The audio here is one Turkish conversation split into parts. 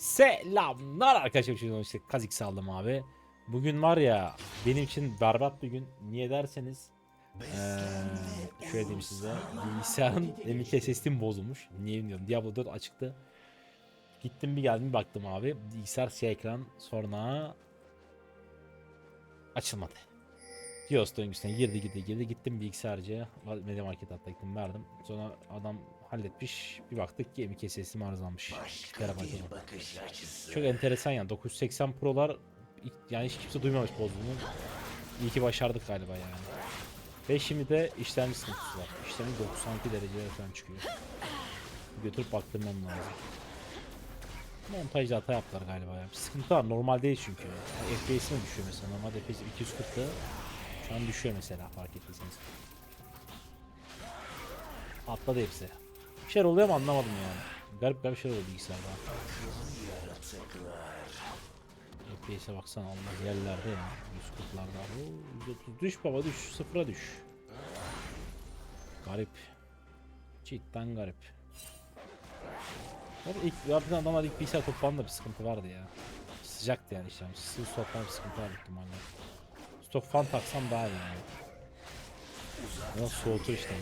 Selamlar arkadaşlar. Şimdi işte Kazix saldım abi. Bugün var ya benim için berbat bir gün. Niye derseniz eee şöyle diyeyim size. Bilgisayarın M2 SSD'm bozulmuş. Niye bilmiyorum. Diablo 4 açıktı. Gittim bir geldim bir baktım abi. Bilgisayar siyah ekran sonra açılmadı. Dios döngüsüne girdi girdi girdi. Gittim bilgisayarcıya. Media Market hatta gittim verdim. Sonra adam halletmiş. Bir baktık ki M2 SSD'm arızalanmış. 2 TB olan. Çok enteresan yani 980 Pro'lar yani hiç kimse duymamış bozduğunu. İyi ki başardık galiba yani. Ve şimdi de işlemci sıkıntısı var. İşlemci 92 dereceye falan çıkıyor. Götürüp baktırmam lazım. Montajda hata yaptılar galiba ya. Bir sıkıntı var normal değil çünkü. Yani FPS'ine düşüyor mesela. Normalde FPS 240'tı. Şu an düşüyor mesela fark ettiyseniz. Atladı hepsi. Bir şeyler oluyor ama anlamadım yani. Garip garip şeyler oluyor bilgisayarda. FPS'e baksana Allah yerlerde ya. 140'larda. Oo, 130 düş baba düş. Sıfıra düş. Garip. Cidden garip. Ama ilk zaten adamlar ilk bilgisayar toplamında bir sıkıntı vardı ya. Sıcaktı yani işte. Sıvı stoktan bir sıkıntı var ihtimalle. Stok fan taksam daha iyi yani. Ama soğutur işte.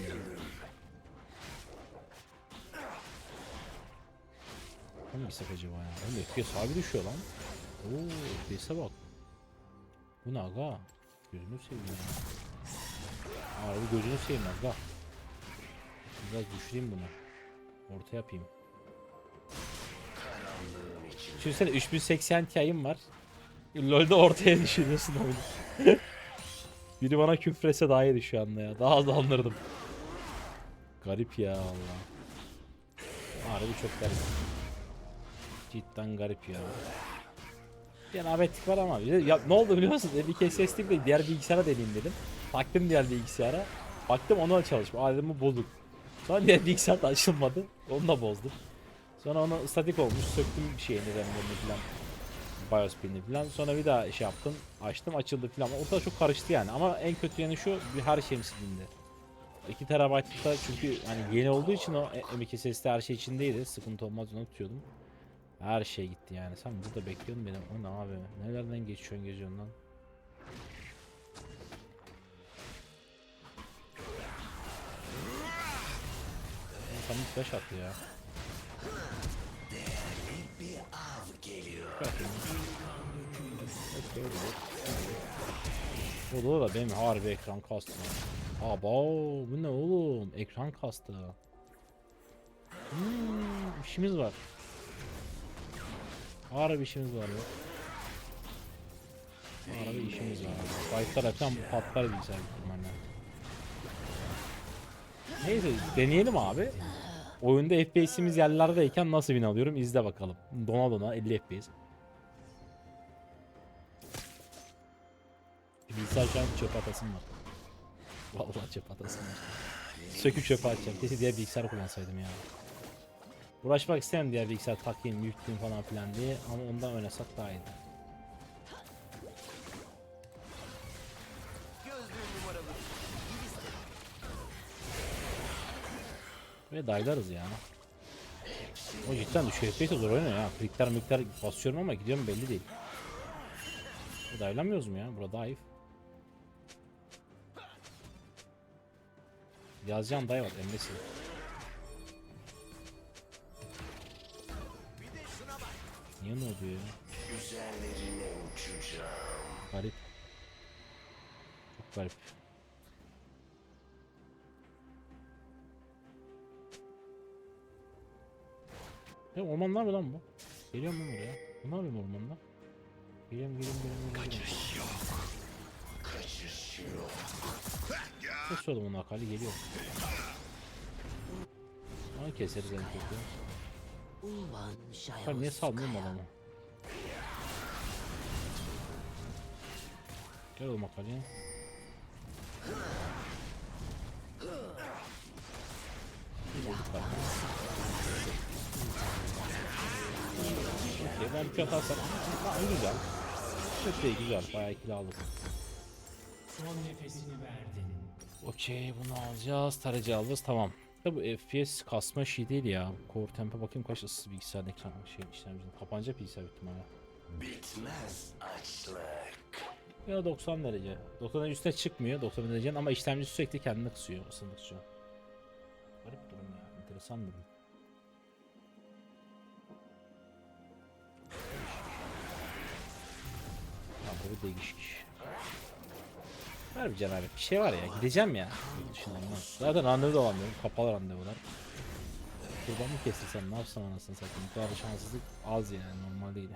Ne gitsek acaba ya? Oğlum FPS abi düşüyor lan. Oo FPS'e bak. Bu ne aga? Gözünü seveyim ya. Gözünü seveyim aga. Biraz düşüreyim bunu. Orta yapayım. Düşünsene 3080 Ti'm var. LoL'de ortaya düşürüyorsun oyunu. Biri bana küfrese daha iyi şu anda ya. Daha az anlardım. Garip ya Allah. Harbi çok garip. Cidden garip ya. Cenabetlik var ama bir ya ne oldu biliyor musun? Bir kez sesli de diğer bilgisayara deneyeyim dedim. Taktım diğer bilgisayara. Baktım ona çalışmıyor. Aa dedim bu. Sonra diğer bilgisayar da açılmadı. Onu da bozdum. Sonra onu statik olmuş. Söktüm şeyini RAM'lerini falan. BIOS pinini falan. Sonra bir daha şey yaptım. Açtım açıldı falan. Ortada çok karıştı yani. Ama en kötü yanı şu bir her şeyim silindi. 2 TB'lıkta çünkü hani yeni olduğu için o M2 SSD her şey içindeydi. Sıkıntı olmaz onu tutuyordum. Her şey gitti yani. Sen burada bekliyordun benim. O ne abi? Nelerden geçiyorsun geziyorsun lan? Tam flash attı ya. Olur da benim harbi ekran kastı. Aba bu ne oğlum? Ekran kastı. Hmm, işimiz var. Harbi işimiz var ya. Harbi işimiz var. Fightlar falan patlar bilgisayar ihtimalle. Neyse deneyelim abi. Oyunda FPS'imiz yerlerdeyken nasıl win alıyorum izle bakalım. Dona dona 50 FPS. Bilgisayar şu an çöp atasım var. Vallahi çöp atasım var. Söküp çöpe atacağım. Keşke diğer bilgisayar kullansaydım ya. Uğraşmak istemem diğer bilgisayar takayım, yükleyeyim falan filan diye ama ondan oynasak daha iyiydi. Ve daylarız ya. O cidden düşüyor. FPS zor oynuyor ya. Klikler miktar basıyorum ama gidiyorum belli değil. Bu daylamıyoruz mu ya? Burada ayıp. Yazacağım dayı var emmesi. Niye ne oluyor ya? Garip. Çok garip. Ya ormanlar mı lan bu? Geliyor mu buraya? Bu ne bu ormanda? Geliyorum geliyorum geliyorum geliyorum. Kaçış yok. Kaçış yok. Kesiyordum onu akali geliyor. Ama keseriz en kötü. Bak niye salmıyorum adamı? Gel oğlum akaliye. Okey ben bir atarsan ha, güzel. Çok değil güzel bayağı ikili aldık. Son nefesini verdin. Okey bunu alacağız tarayıcı alacağız tamam. Tabi bu FPS kasma şey değil ya. Core tempo bakayım kaç ısı bilgisayar ekran şey işlemcinin. Kapanacak bilgisayar ihtimalle. Bitmez açlık. Ya 90 derece. 90 derece üstüne çıkmıyor 90 derecenin ama işlemci sürekli kendini kısıyor ısındıkça. Garip durum ya. Enteresan durum. Ya bu değişik. Var bir cenabet bir şey var ya gideceğim ya. Dışına ama. Zaten randevu da alamıyorum. Kapalı randevular. Kurban mı kesilsem ne yapsam anasını satayım. Bu kadar şanssızlık az yani normal değil.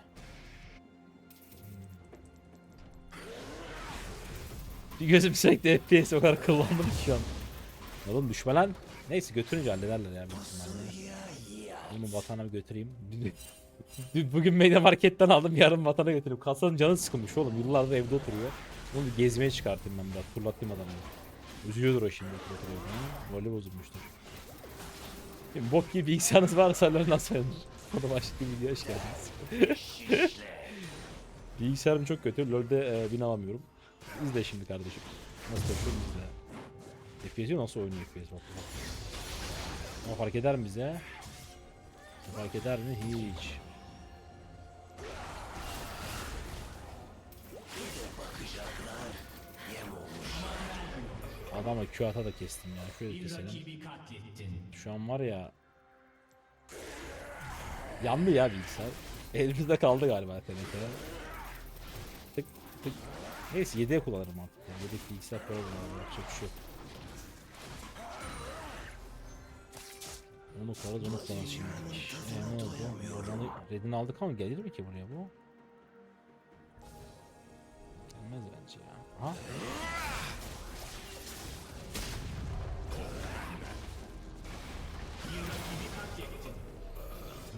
Bir gözüm sürekli FPS o kadar kullandım ki şu an. Oğlum düşme lan. Neyse götürünce hallederler ya. Bunu vatana götüreyim. Bugün meydan marketten aldım yarın vatana götüreyim. Kasanın canı sıkılmış oğlum. Yıllardır evde oturuyor. Onu bir gezmeye çıkartayım ben biraz. Fırlatayım adamı. Üzülüyordur o şimdi? Rolü bozulmuştur. Şimdi bok gibi bilgisayarınız varsa LoL nasıl oynanır? O da başka bir video hoş geldiniz. Bilgisayarım çok kötü. LoL'de e, win alamıyorum. İzle şimdi kardeşim. Nasıl yapıyorum izle. FPS'i nasıl oynuyor FPS bak. Ama fark eder mi bize? Fark eder mi? Hiç. Adama Q ata da kestim ya. Şöyle keselim. Şu an var ya. Yandı ya bilgisayar. Elimizde kaldı galiba tenekede. Tık tık. Neyse 7'ye kullanırım artık. Yani. Yedek bilgisayar koyarım abi. Yapacak bir şey yok. Onu koyarız onu kullanırız şimdi. Ee, ne oldu? Oradan redini aldık ama gelir mi ki buraya bu? Gelmez bence ya. Aha.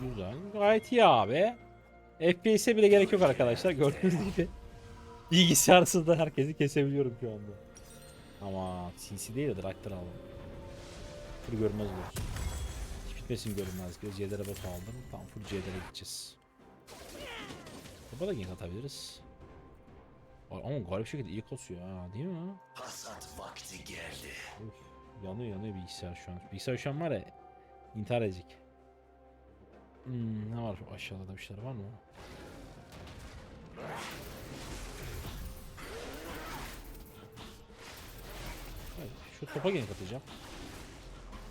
Güzel. Gayet iyi abi. FPS'e bile gerek yok arkadaşlar. Gördüğünüz gibi. Bilgisayarsız da herkesi kesebiliyorum şu anda. Ama CC değil de Draktar aldım. Full görmez olur. Hiç bitmesin görünmez. Göz C'lere bot aldım. Tam full C'lere gideceğiz. Burada da gank atabiliriz. Ama garip şekilde iyi kasıyor ha değil mi? Hasat vakti geldi. Uf, yanıyor yanıyor bilgisayar şu an. Bilgisayar şu an var ya intihar edecek. Hmm, ne var aşağıda da bir şeyler var mı? Evet, şu topa gank atacağım.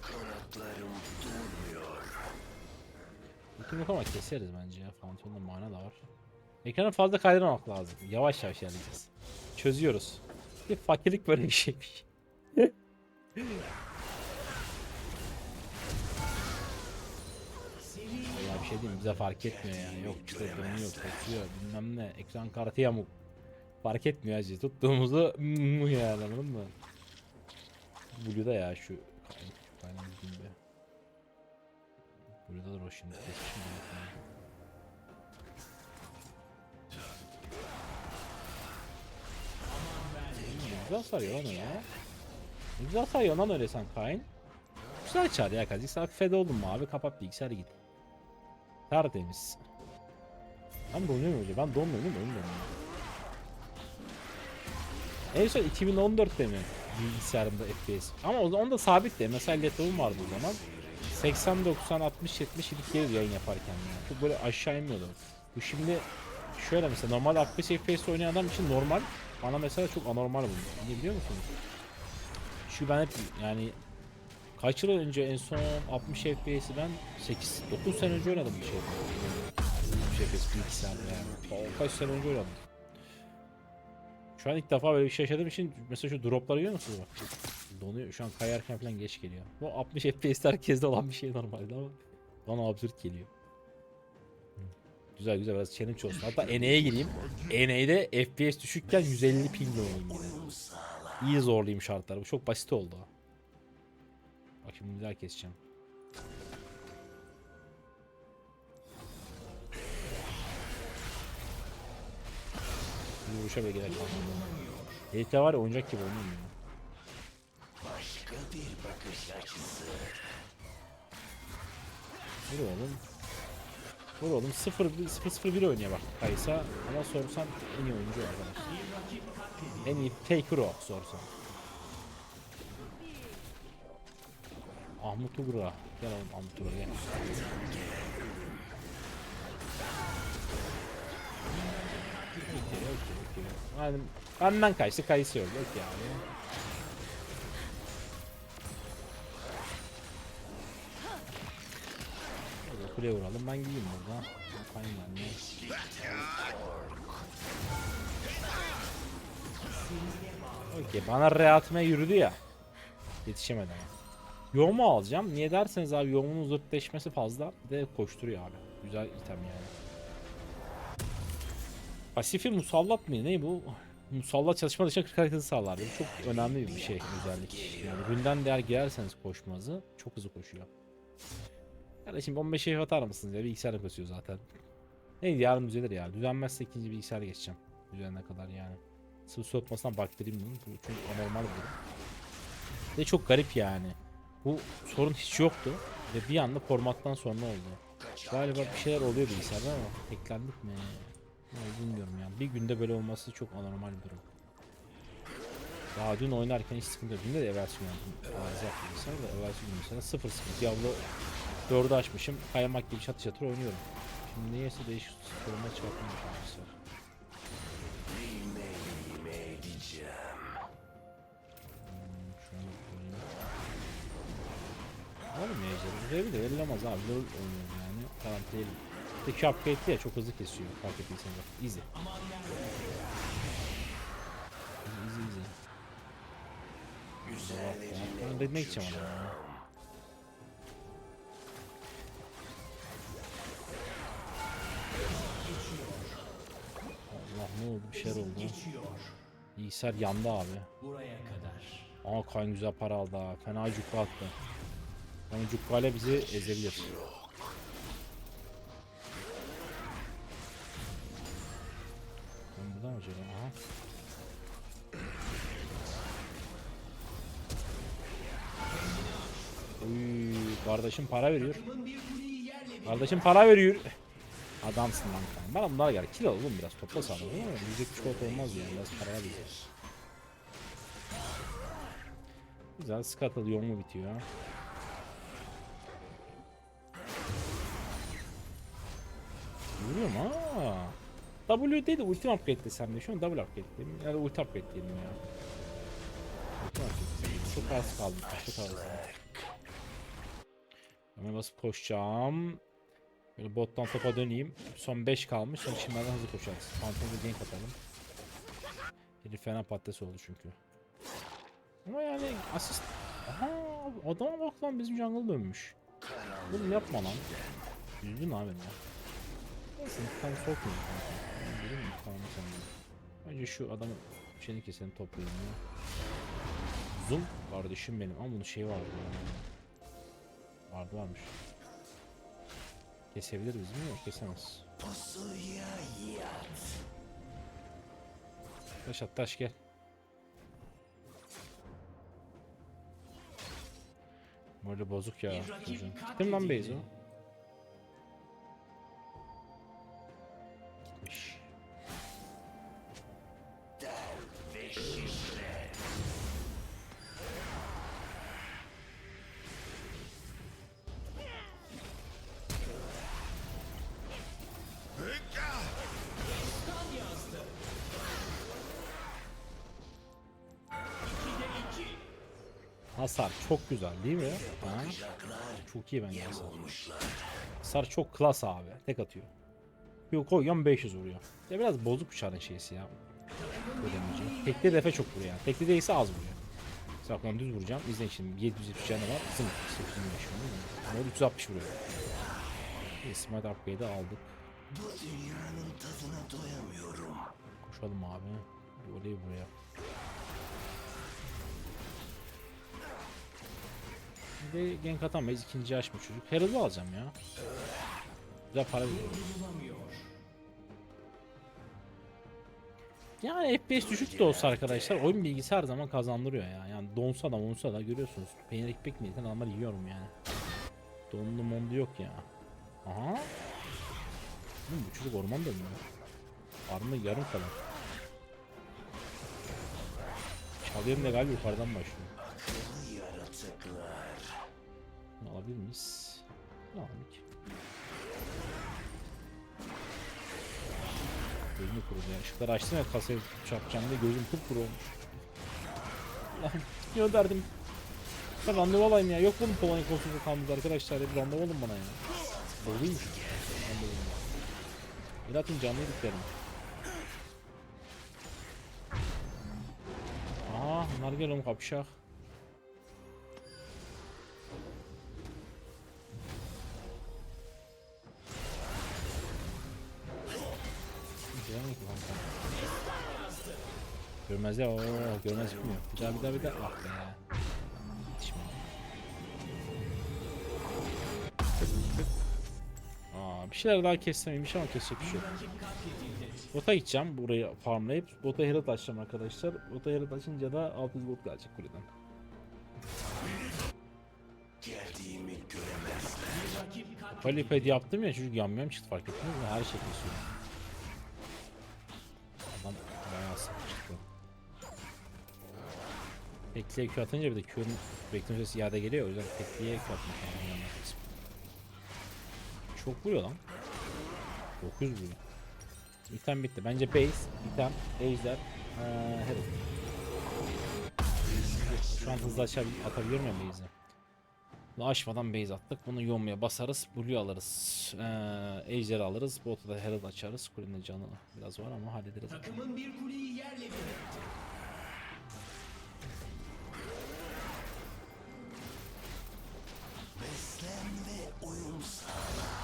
Kanatlarım durmuyor. Bütün yok ama keseriz bence ya. Fountain'da mana da var. Ekranı fazla kaydırmamak lazım. Yavaş yavaş ilerleyeceğiz. Çözüyoruz. Bir fakirlik böyle bir şeymiş. bir şey diyeyim bize fark etmiyor yani. Yok işte dönüyor, koşuyor bilmem ne. Ekran kartı yamuk. Fark etmiyor acı. Tuttuğumuzu mu yani anladın mı? Blue'da ya şu kaynağı gibi. Blue'da da o şimdi. Ne güzel sarıyor lan öyle. Ne güzel sarıyor lan öyle sen Kayn. Güzel çağır ya Kazik. Sen fed oldun mu abi? Kapat bilgisayarı git. Tertemiz. Ben donuyorum öyle. Ben donmuyorum değil mi? Donuyor. En son 2014'te mi bilgisayarımda FPS? Ama onda sabit de. Mesela laptopum vardı o zaman. 80, 90, 60, 70 ilik geri yayın yaparken yani. Böyle aşağı inmiyordu. Bu şimdi şöyle mesela normal 60 FPS oynayan adam için normal. Bana mesela çok anormal bu. Niye biliyor musunuz? Şu ben hep yani kaç yıl önce en son 60 FPS'i ben 8 9 sene önce oynadım bir şey. 60 FPS bilgisayarda yani. Kaç sene önce oynadım. Şu an ilk defa böyle bir şey yaşadığım için mesela şu dropları görüyor musunuz bak? Donuyor. Şu an kayarken falan geç geliyor. Bu 60 FPS herkeste olan bir şey normalde ama bana absürt geliyor. Güzel güzel biraz challenge olsun. Hatta NA'ye gireyim. NA'de FPS düşükken 150 pingle oynayayım. İyi zorlayayım şartları. Bu çok basit oldu. Bak şimdi güzel keseceğim. Bir vuruşa bile gerek kalmadı. Herifler var ya oyuncak gibi oynuyor. Başka bir bakış açısı. Vur oğlum. Vur oğlum 0 0 0 1 oynuyor bak Kaysa ama sorsan en iyi oyuncu arkadaş. En iyi faker o sorsan. Ahmet Uğur'a. Gel oğlum Ahmet Uğur'a gel. Okey, okey, okey. Yani benden kaçtı kayısı yok. Yok yani. Hadi kuleye vuralım. Ben gideyim burada. Yapayım ben de. Okey bana reatime yürüdü ya. Yetişemedim. Yoğumu alacağım. Niye derseniz abi yoğumun zırtleşmesi fazla. Bir de koşturuyor abi. Güzel item yani. Pasifi musallat mı? Ne bu? Musallat çalışma dışında 40 hareket hızı sağlar. Bu çok önemli bir şey özellik. Yani ründen değer girerseniz koşmazı çok hızlı koşuyor. Kardeşim 15 şey atar mısınız ya? Bilgisayarda kasıyor zaten. Neydi yarın düzelir ya. Düzenmezse ikinci bilgisayara geçeceğim. Düzenine kadar yani. Sıvı soğutmasından bakteriyim bunun. Bu çok anormal durum. Ve çok garip yani. Bu sorun hiç yoktu. Ve bir anda formattan sonra oldu. Galiba bir şeyler oluyor bilgisayarda ama eklendik mi? Ya, bilmiyorum yani. Bir günde böyle olması çok anormal bir durum. Daha dün oynarken hiç sıkıntı yok. Dün de versiyon yaptım. Arıza yaptım bilgisayar da versiyon mesela sıfır sıkıntı. Diablo 4'ü açmışım. Kaymak gibi çatır çatır oynuyorum. Şimdi niyeyse değişik sorunlar çıkartmaya çalışmışlar. Ejder'i buraya bile verilemez abi. LoL oynuyorum yani. Garanti Peki upgrade'li ya çok hızlı kesiyor. Fark ettiyseniz. Easy. Easy easy. Ben redine gideceğim ya. Allah ne oldu bir şeyler oldu. Bilgisayar yandı abi. Buraya kadar. Aa kan güzel para aldı ha. Fena cukka attı. Yani cukkayla bizi ezebilir. Ben buradan acaba? Aha. Uy, kardeşim para veriyor. Kardeşim para veriyor. Adamsın lan kan. Bana bunlar gel. Kilo oğlum biraz topla mi? Yiyecek çikolata olmaz yani. Biraz para ver bize. Güzel Scuttle yol mu bitiyor? Vuruyorum ha. W değil de ulti upgrade desem de şu an double upgrade diyeyim. Ya da ulti upgrade diyelim ya. Çok az kaldı. Çok az. Hemen basıp koşacağım. Böyle bottan topa döneyim. Son 5 kalmış. Sonra şimdiden hızlı koşarız. Phantom'da gank atalım. Herif fena patates oldu çünkü. Ama yani asist... Aha adama bak lan bizim jungle dönmüş. Bunu yapma lan. Üzüldün abi ya. İntikamı sokmayayım kanka. Dedim mi intikamı sen Önce şu adamın şeyini keselim toplayalım ya. Zoom kardeşim benim ama bunun şeyi vardı ya. Vardı varmış. Kesebilir bizim mi? Yok kesemez. Pusuya yat. Taş at taş gel. Böyle bozuk ya. Gittim lan Beyzo. Hasar çok güzel değil mi? Ha? Çok iyi bence hasar. Hasar çok klas abi. Tek atıyor. Yok koyuyorum 500 vuruyor. Ya biraz bozuk uçarın şeysi ya. Ödemeyeceğim. Tekli defe çok vuruyor yani. Tekli değilse az vuruyor. Saklan düz vuracağım. İzleyin şimdi 770 canı var. Zım 825 vuruyor. Ama 360 vuruyor. Smite upgrade'i aldık. Bu dünyanın tadına doyamıyorum. Koşalım abi. Orayı buraya. De gank atamayız. ikinci yaş mı çocuk? Herald'ı alacağım ya. Güzel para veriyor. Yani FPS düşük de olsa arkadaşlar oyun bilgisi her zaman kazandırıyor ya. Yani donsa da monsa da görüyorsunuz. Peynir ekmek niyetine adamlar yiyorum yani. Donlu mondu yok ya. Aha. Oğlum bu çocuk orman dönüyor. Armı yarım kadar. Çalıyorum da galiba yukarıdan başlıyor. Alabilir miyiz? Ne alalım ki? Gözümü kurudu ya. Işıkları açtım ya kasaya çarpacağım diye gözüm kupkuru olmuş. Lan gönderdim. Ben randevu alayım ya. Yok bunun Polonya konsolosu kalmadı arkadaşlar. Bir randevu alın bana ya. Doluymuş. Randevu alın. Bir atın canlı yediklerim. Aha bunlar gel Görmezler ooo görmez çıkmıyor. Bir daha bir daha bir daha. Ah be. Aa, bir şeyler daha kessemeymiş ama kesecek bir şey yok. Bota gideceğim burayı farmlayıp bota Herald açacağım arkadaşlar. Bota Herald açınca da 600 bot gelecek kuleden. Geldiğimi göremezler. Qualified yaptım ya çocuk yamyam çıktı fark ettiniz mi? Her şey kesiyor. Tekliye Q atınca bir de Q'nun bekleme süresi iade geliyor o yüzden tekliye Q atmak lazım. Çok vuruyor lan. 900 vuruyor. İtem bitti. Bence base, item, ejder, ee, herald. Şu an hızlı atabiliyor muyum base'i? Bunu aşmadan base attık. Bunu yoğunmaya basarız. Blue alırız. Ee, Ejder alırız. Bota da Herald açarız. Kulenin canı biraz var ama hallederiz. takımın bir kuleyi yerle ve uyum sağla.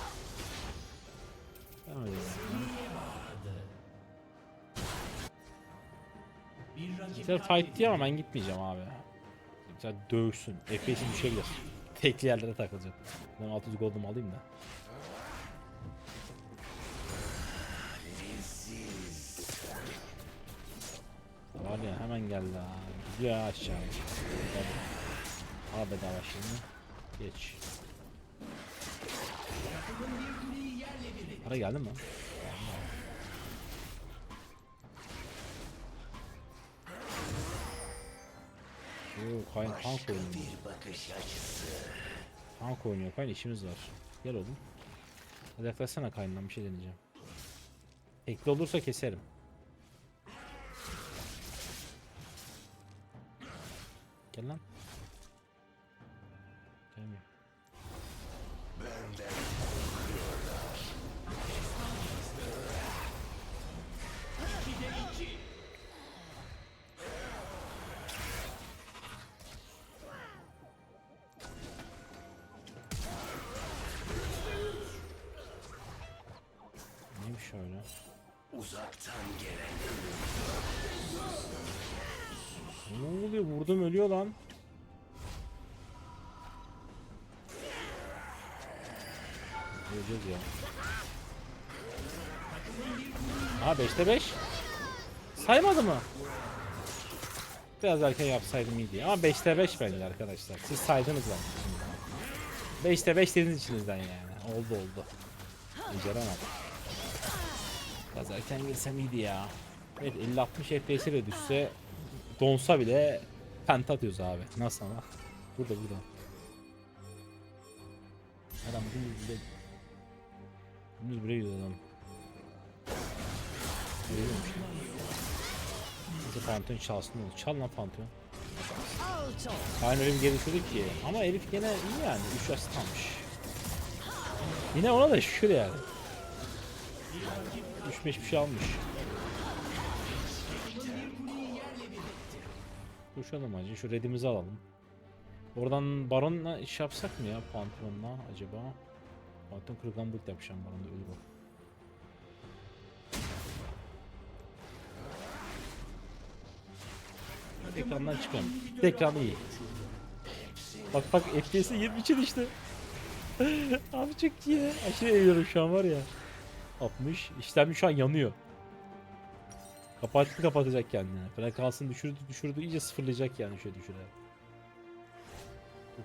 Güzel fight diye ama ben gitmeyeceğim abi. Güzel dövüşsün. FPS'i düşebilir. Tekli yerlere takılacak. Ben 600 gold'umu alayım da. Var ya hemen geldi ha. Gidiyor aşağı. Al bedava şimdi. Geç. Para geldi mi? Oo, Kayn tank oynuyor. bir bakış açısı. Tank oynuyor Kayn işimiz var. Gel oğlum. Hadi yaklaşsana Kayn'dan bir şey deneyeceğim. Ekli olursa keserim. Gel lan. Gelmiyor. Neymiş öyle? uzaktan gelen Ne oluyor? Vurdum ölüyor lan. Öleceğiz ya. Ha 5'te 5. Saymadı mı? Biraz erken yapsaydım iyiydi ama 5'te 5 bence arkadaşlar. Siz saydınız bence. 5'te 5 dediniz içinizden yani. Oldu oldu. Beceremedim. Biraz erken girsem iyiydi ya. Evet 50-60 FPS ile düşse donsa bile penta atıyoruz abi. Nasıl ama? Burada burada. Adam dümdüz bile dümdüz buraya gidiyor adam. Neyse Pantheon çalsın olur. Çal lan Pantheon. Aynen öyle bir geliştirdik ki. Ama herif gene iyi yani. 3 asist almış. Yine ona da şükür yani. 3-5 bir şey almış. Koşalım hacı. Şu redimizi alalım. Oradan Baron'la iş yapsak mı ya Pantheon'la acaba? Pantheon kırıklan build yapacağım Baron'da ölür o. Ekrandan çıkıyorum. Ekran iyi. Bak bak FPS'e 23 işte. Abi çok iyi. Aşırı eğiyorum şu an var ya. 60. İşlemci şu an yanıyor. Kapattı kapatacak kendini. Frekansını düşürdü düşürdü iyice sıfırlayacak yani şöyle düşüre.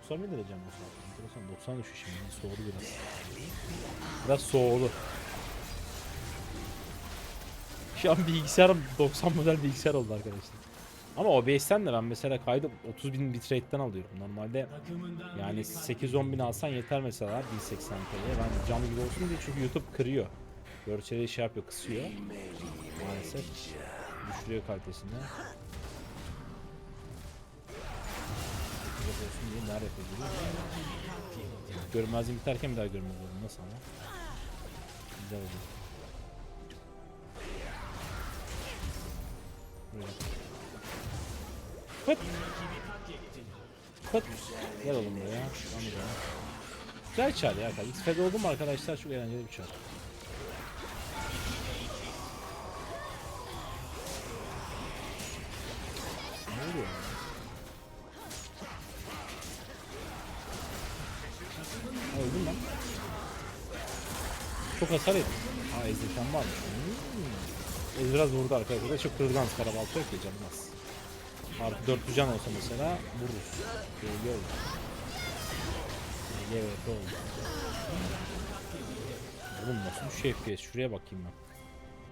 90 mı derece mi saat? Enteresan 90 düşüyor şimdi soğudu biraz. Biraz soğudu. Şu an bilgisayarım 90 model bilgisayar oldu arkadaşlar. Ama OBS'ten de ben mesela kaydı 30 bin bitrate'den alıyorum. Normalde yani biri 8-10 bin alsan yeter mesela 1080p'ye. Ben canlı gibi olsun diye çünkü YouTube kırıyor. Görselleri şey yapıyor, kısıyor. Maalesef. Düşürüyor kalitesini. Olsun diye neler yapıyor Görmezliğim biterken bir daha görmez oldum. Nasıl ama? Güzel oldu. Hıt. Hıt. Gel oğlum buraya. Güzel çağır ya. X-Fed oldu mu arkadaşlar? Çok eğlenceli bir çağır. Ya? Ha, Öldüm lan. Çok hasar ettim. Ha ezdeşen varmış. Hmm. Ez biraz vurdu arkadaşlar. Çok kırılgan karabaltı yok ya canmaz. Artı 4 can olsa mesela vururuz. GG oldu. GG oldu. Oğlum nasıl bir şey FPS? Şuraya bakayım ben.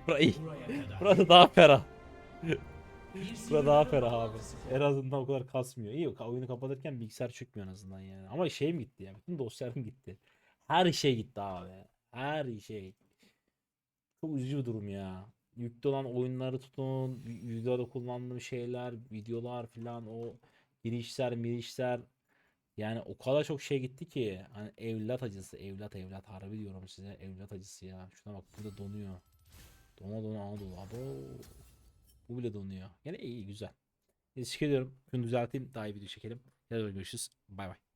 Bura iyi. Burada daha ferah. Burada daha ferah abi. En azından o kadar kasmıyor. İyi oyunu kapatırken bilgisayar çökmüyor en azından yani. Ama şeyim gitti ya. Bütün dosyalarım gitti. Her şey gitti abi. Her şey. Çok üzücü bir durum ya. Yüklü olan oyunları tutun, vi- videoda kullandığım şeyler, videolar filan o girişler, mirişler yani o kadar çok şey gitti ki hani evlat acısı, evlat evlat harbi diyorum size evlat acısı ya. Şuna bak burada donuyor. Dona dona Anadolu. Abo. Bu bile donuyor. Yine iyi güzel. Teşekkür ediyorum. Şunu düzelteyim daha iyi video çekelim. Yarın görüşürüz. Bay bay.